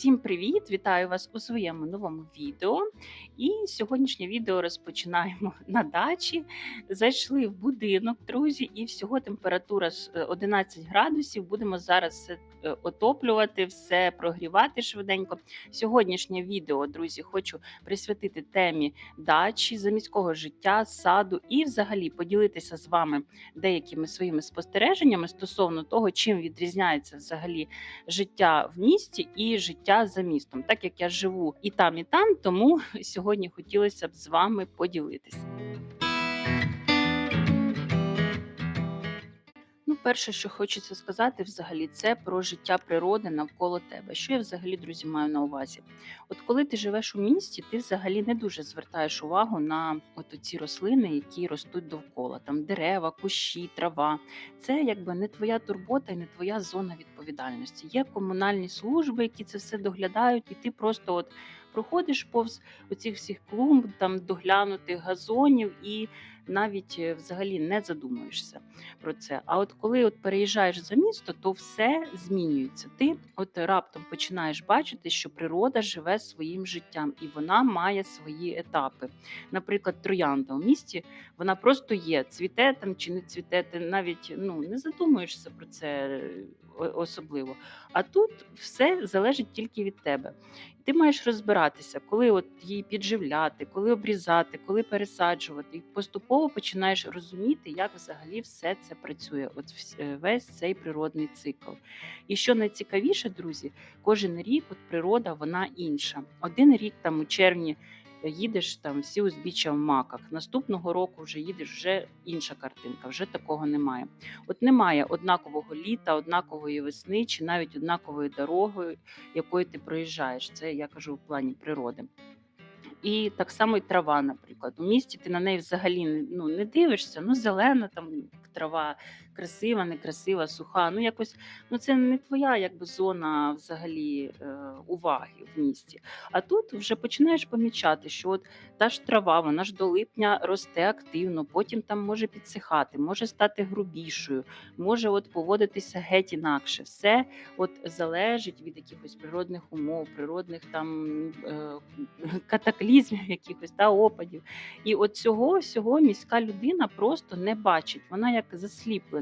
Всім привіт! Вітаю вас у своєму новому відео. І сьогоднішнє відео розпочинаємо на дачі. Зайшли в будинок, друзі, і всього температура з, е, 11 градусів. Будемо зараз е, отоплювати, все прогрівати швиденько. Сьогоднішнє відео, друзі, хочу присвятити темі дачі, заміського життя, саду і взагалі поділитися з вами деякими своїми спостереженнями стосовно того, чим відрізняється взагалі життя в місті і життя за містом. Так як я живу і там, і там, тому сьогодні хотілося б з вами поділитися. Перше, що хочеться сказати, взагалі, це про життя природи навколо тебе. Що я взагалі, друзі, маю на увазі? От коли ти живеш у місті, ти взагалі не дуже звертаєш увагу на от ці рослини, які ростуть довкола, там дерева, кущі, трава. Це якби не твоя турбота і не твоя зона відповідальності. Є комунальні служби, які це все доглядають, і ти просто от проходиш повз оцих всіх клумб, там доглянутих газонів і навіть е, взагалі не задумуєшся про це. А от коли от переїжджаєш за місто, то все змінюється. Ти от раптом починаєш бачити, що природа живе своїм життям і вона має свої етапи. Наприклад, троянда у місті вона просто є, цвіте там чи не цвіте, ти навіть ну не задумуєшся про це е, особливо. А тут все залежить тільки від тебе. Ти маєш розбиратися, коли от її підживляти, коли обрізати, коли пересаджувати, і поступово починаєш розуміти, як взагалі все це працює. От е, весь цей природний цикл. І що найцікавіше, друзі, кожен рік от природа вона інша. Один рік там у червні їдеш там всі узбіччя в маках. Наступного року вже їдеш вже інша картинка, вже такого немає. От немає однакового літа, однакової весни чи навіть однакової дороги, якою ти проїжджаєш. Це я кажу в плані природи. І так само і трава, наприклад. У місті ти на неї взагалі ну, не дивишся, ну зелена там трава, красива, некрасива, суха. Ну якось ну це не твоя якби зона взагалі е, уваги в місті. А тут вже починаєш помічати, що от та ж трава, вона ж до липня росте активно, потім там може підсихати, може стати грубішою, може от поводитися геть інакше. Все от залежить від якихось природних умов, природних там е, катаклізмів, якихось та опадів. І от цього всього міська людина просто не бачить. Вона як засліплена.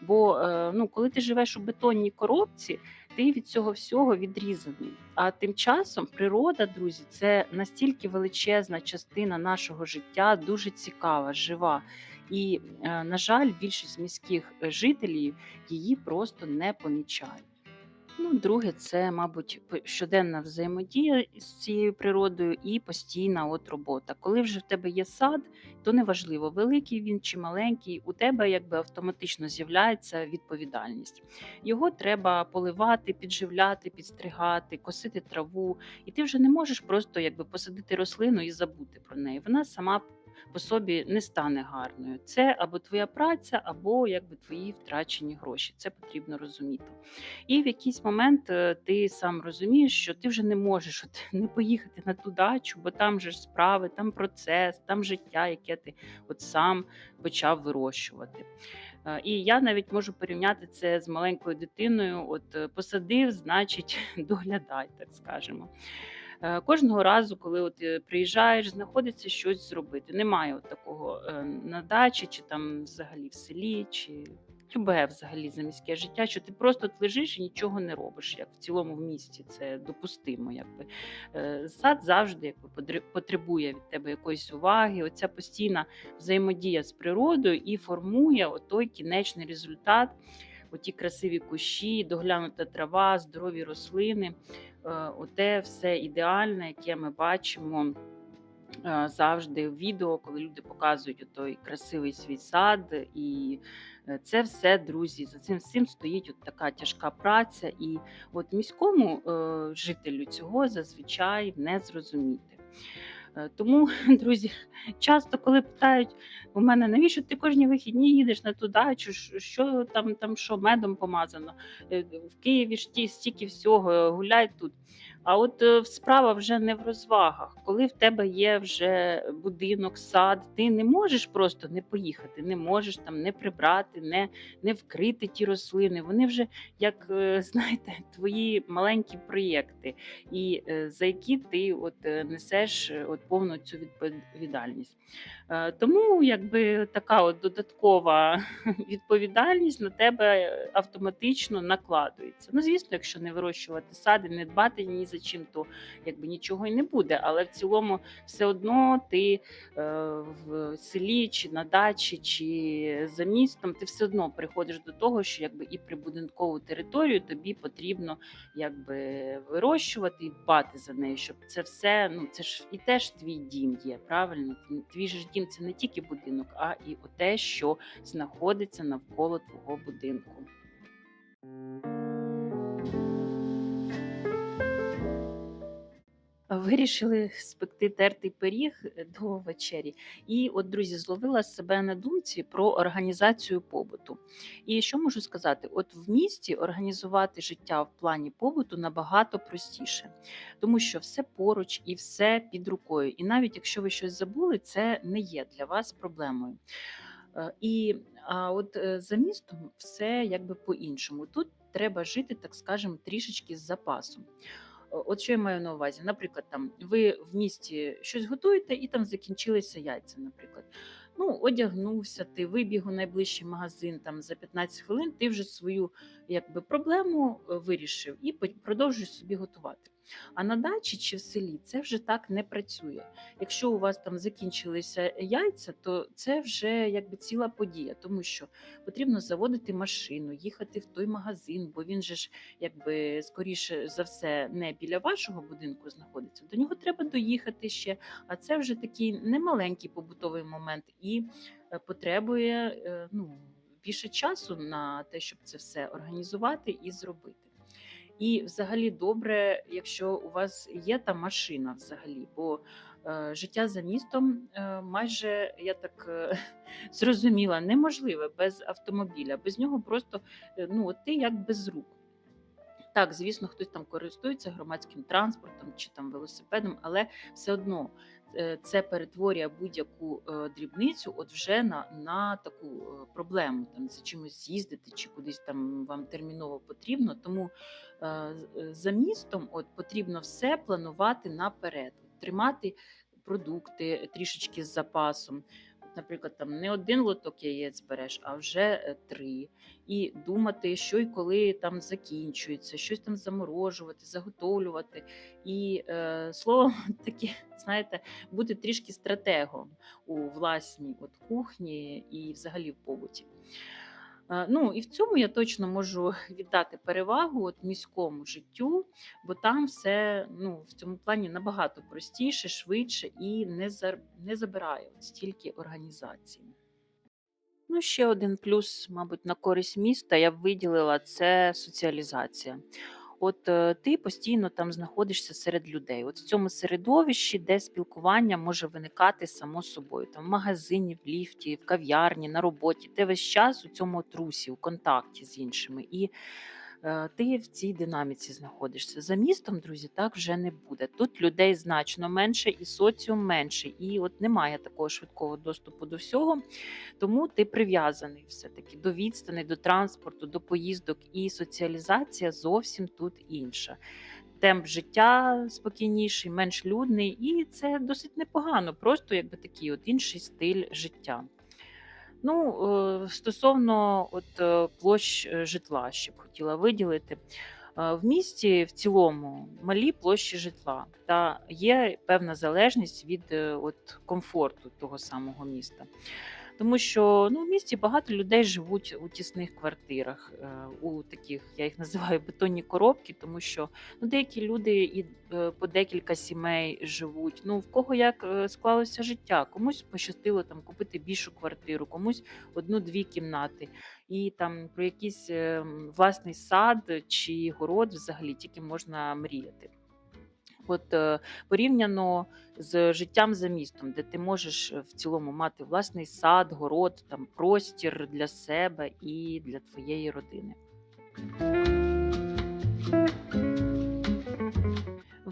Бо е, ну, коли ти живеш у бетонній коробці, ти від цього всього відрізаний. А тим часом природа, друзі, це настільки величезна частина нашого життя, дуже цікава, жива. І, е, на жаль, більшість міських е, жителів її просто не помічають. Ну, друге, це, мабуть, щоденна взаємодія з цією природою і постійна от робота. Коли вже в тебе є сад, то неважливо, великий він чи маленький, у тебе якби автоматично з'являється відповідальність. Його треба поливати, підживляти, підстригати, косити траву, і ти вже не можеш просто якби посадити рослину і забути про неї. Вона сама по собі не стане гарною. Це або твоя праця, або якби твої втрачені гроші. Це потрібно розуміти. І в якийсь момент е, ти сам розумієш, що ти вже не можеш от, не поїхати на ту дачу, бо там же справи, там процес, там життя, яке ти от сам почав вирощувати. Е, І я навіть можу порівняти це з маленькою дитиною. От е, посадив, значить, доглядай, так скажемо. Е, Кожного разу, коли от е, приїжджаєш, знаходиться щось зробити. Немає от такого е, на дачі, чи там взагалі в селі, чи любе взагалі за міське життя, що ти просто от лежиш і нічого не робиш, як в цілому в місті це допустимо. Якби. Сад завжди якби, потребує від тебе якоїсь уваги. Оця постійна взаємодія з природою і формує той кінечний результат. Оті красиві кущі, доглянута трава, здорові рослини, оте все ідеальне, яке ми бачимо е, завжди в відео, коли люди показують той красивий свій сад. І е, це все, друзі, за цим всім стоїть от така тяжка праця. І от міському е, жителю цього зазвичай не зрозуміти. Е, Тому, друзі, часто, коли питають у мене, навіщо ти кожні вихідні їдеш на ту дачу, що- там, там що медом помазано, Е, в Києві ж ті стільки всього, гуляй тут. А от е, справа вже не в розвагах. Коли в тебе є вже будинок, сад, ти не можеш просто не поїхати, не можеш там не прибрати, не, не вкрити ті рослини. Вони вже, як е, знаєте, твої маленькі проєкти, і е, за які ти от е, несеш е, от повну цю відповідальність. Е, Тому якби така от додаткова відповідальність на тебе автоматично накладується. Ну, звісно, якщо не вирощувати сади, не дбати ні за чим, то якби нічого і не буде. Але в цілому, все одно ти е, в селі чи на дачі, чи за містом, ти все одно приходиш до того, що якби і прибудинкову територію тобі потрібно якби вирощувати і дбати за нею, щоб це все, ну це ж і теж твій дім є, правильно? Твій ж дім це не тільки будинок, а і те, що знаходиться навколо твого будинку. Вирішили спекти тертий пиріг е, до вечері. І от, друзі, зловила себе на думці про організацію побуту. І що можу сказати? От в місті організувати життя в плані побуту набагато простіше, тому що все поруч і все під рукою. І навіть якщо ви щось забули, це не є для вас проблемою. Е, І а от е, за містом все якби по-іншому. Тут треба жити, так скажемо, трішечки з запасом. От що я маю на увазі. Наприклад, там ви в місті щось готуєте, і там закінчилися яйця, наприклад. Ну, одягнувся, ти вибіг у найближчий магазин там за 15 хвилин, ти вже свою якби, проблему е, вирішив і продовжуєш собі готувати. А на дачі чи в селі це вже так не працює. Якщо у вас там закінчилися яйця, то це вже якби ціла подія, тому що потрібно заводити машину, їхати в той магазин, бо він же ж якби скоріше за все не біля вашого будинку знаходиться. До нього треба доїхати ще. А це вже такий немаленький побутовий момент і е, потребує е, ну, більше часу на те, щоб це все організувати і зробити. І взагалі добре, якщо у вас є та машина взагалі, бо е, життя за містом е, майже я так е, зрозуміла, неможливе без автомобіля. Без нього просто е, ну, ти як без рук. Так, звісно, хтось там користується громадським транспортом чи там велосипедом, але все одно це перетворює будь-яку е, дрібницю от вже на, на таку е, проблему, там за чимось з'їздити чи кудись там вам терміново потрібно. Тому е, е, за містом от потрібно все планувати наперед, тримати продукти трішечки з запасом. Наприклад, там не один лоток яєць береш, а вже е, три. І думати, що і коли там закінчується, щось там заморожувати, заготовлювати. І е, словом, таке, знаєте, бути трішки стратегом у власній от кухні і взагалі в побуті. Е, Ну і в цьому я точно можу віддати перевагу от міському життю, бо там все ну, в цьому плані набагато простіше, швидше і не, за, не забирає от стільки організації. Ну, ще один плюс, мабуть, на користь міста я б виділила це соціалізація. От е, ти постійно там знаходишся серед людей. От в цьому середовищі, де спілкування може виникати само собою, там в магазині, в ліфті, в кав'ярні, на роботі. Ти весь час у цьому трусі, у контакті з іншими. І ти в цій динаміці знаходишся. За містом, друзі, так вже не буде. Тут людей значно менше, і соціум менше, і от немає такого швидкого доступу до всього. Тому ти прив'язаний все-таки до відстані, до транспорту, до поїздок, і соціалізація зовсім тут інша. Темп життя спокійніший, менш людний, і це досить непогано, просто якби такий от інший стиль життя. Ну, е, стосовно от е, площ е, житла, ще б хотіла виділити. В місті в цілому малі площі житла, та є певна залежність від от, комфорту того самого міста. Тому що ну, в місті багато людей живуть у тісних квартирах, е, у таких, я їх називаю бетонні коробки, тому що ну, деякі люди і е, по декілька сімей живуть. Ну, в кого як е, склалося життя, комусь пощастило там купити більшу квартиру, комусь одну-дві кімнати. І там про якийсь е, власний сад чи город взагалі тільки можна мріяти. От е, порівняно з життям за містом, де ти можеш е, в цілому мати власний сад, город, там простір для себе і для твоєї родини.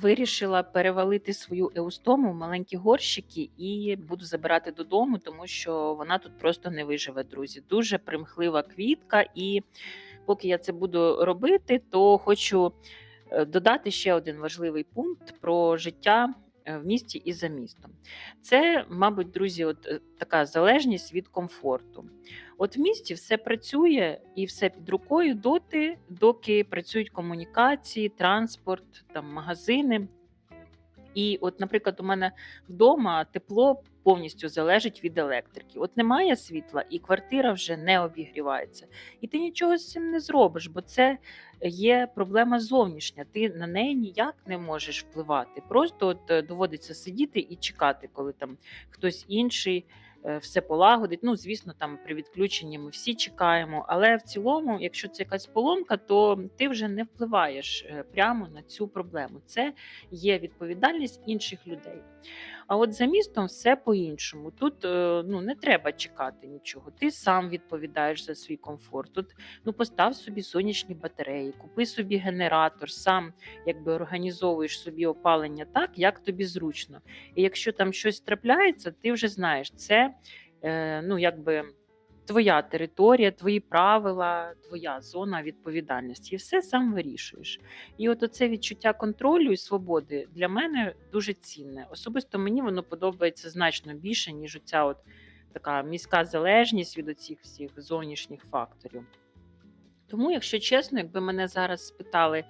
вирішила перевалити свою еустому в маленькі горщики і буду забирати додому, тому що вона тут просто не виживе, друзі. Дуже примхлива квітка, і поки я це буду робити, то хочу додати ще один важливий пункт про життя е, в місті і за містом. Це, мабуть, друзі, от е, така залежність від комфорту. От в місті все працює і все під рукою доти, доки працюють комунікації, транспорт, там магазини. І, от, наприклад, у мене вдома тепло повністю залежить від електрики. От немає світла, і квартира вже не обігрівається. І ти нічого з цим не зробиш, бо це є проблема зовнішня. Ти на неї ніяк не можеш впливати. Просто от е, доводиться сидіти і чекати, коли там хтось інший все полагодить. Ну, звісно, там при відключенні ми всі чекаємо. Але в цілому, якщо це якась поломка, то ти вже не впливаєш е, прямо на цю проблему. Це є відповідальність інших людей. А от за містом все по-іншому. Тут е, ну, не треба чекати нічого. Ти сам відповідаєш за свій комфорт. Тут ну, постав собі сонячні батареї, купи собі генератор, сам якби організовуєш собі опалення так, як тобі зручно. І якщо там щось трапляється, ти вже знаєш, це е, ну, якби. Твоя територія, твої правила, твоя зона відповідальності, і все сам вирішуєш. І от оце відчуття контролю і свободи для мене дуже цінне. Особисто мені воно подобається значно більше, ніж оця от така міська залежність від оцих всіх зовнішніх факторів. Тому, якщо чесно, якби мене зараз спитали,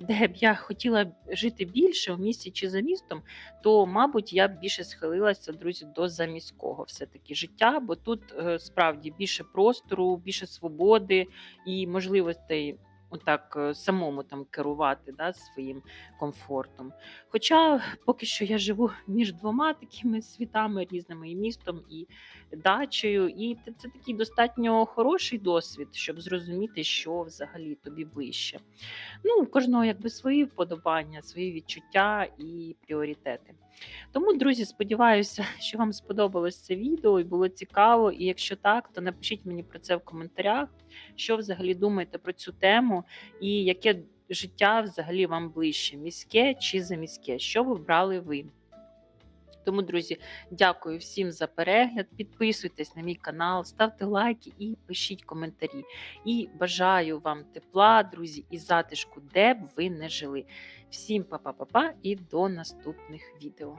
де б я хотіла жити більше в місті чи за містом, то, мабуть, я б більше схилилася, друзі, до заміського все-таки життя, бо тут е, справді більше простору, більше свободи і можливостей отак е, самому там керувати да, своїм комфортом. Хоча поки що я живу між двома такими світами різними і містом, і дачею, і це такий достатньо хороший досвід, щоб зрозуміти, що взагалі тобі ближче. Ну, у кожного якби свої вподобання, свої відчуття і пріоритети. Тому, друзі, сподіваюся, що вам сподобалось це відео і було цікаво. І якщо так, то напишіть мені про це в коментарях, що взагалі думаєте про цю тему, і яке життя взагалі вам ближче: міське чи заміське? Що ви брали ви? Тому, друзі, дякую всім за перегляд. Підписуйтесь на мій канал, ставте лайки і пишіть коментарі. І бажаю вам тепла, друзі, і затишку, де б ви не жили. Всім па-па-па-па і до наступних відео.